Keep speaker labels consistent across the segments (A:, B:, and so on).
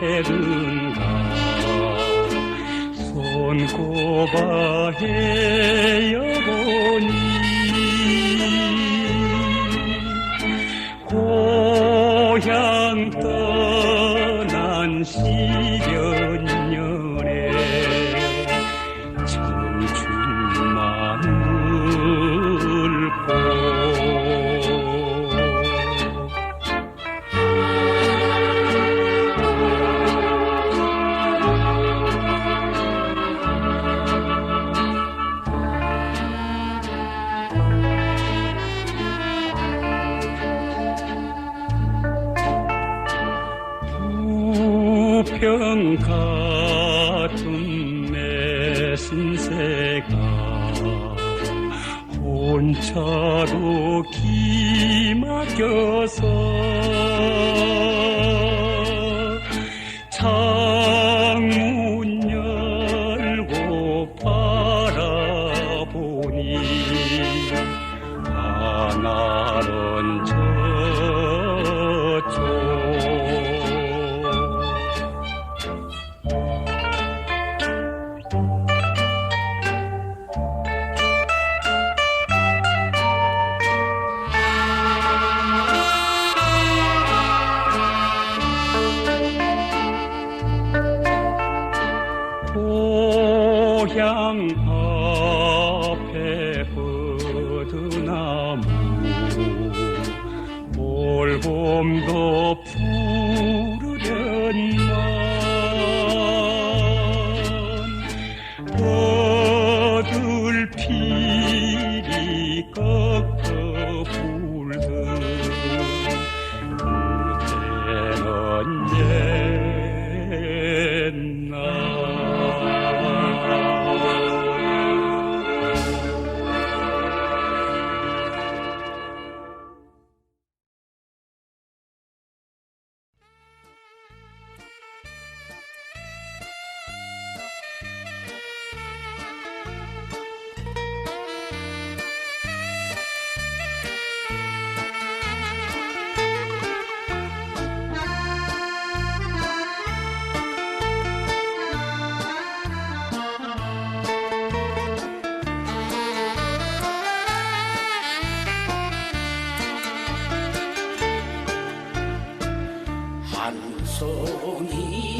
A: 해든가 손꼽아해 여보니 고향 떠난 시 태평 같은 내 신세가 혼자로 기막혀서 창문 열고 바라보니 하늘은 나무 올 봄도 푸
B: 한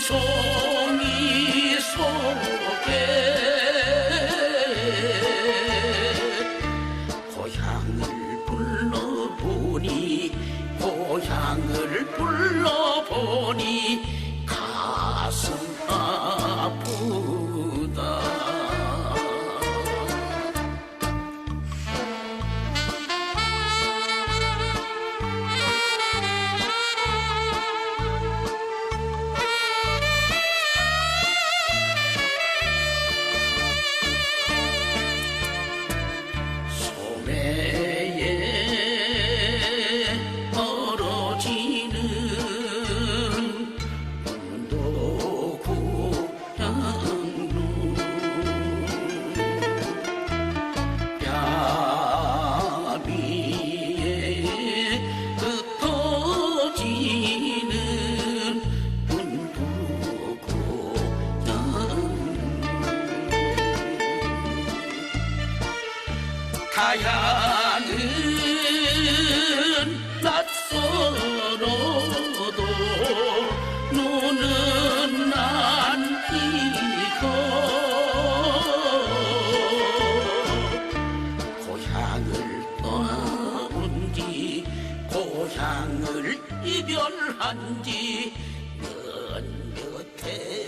B: 눈송이 속에 가야는 낯설어도 눈은 안 피고 고향을 떠나온 지 고향을 이별한 지몇 몇 해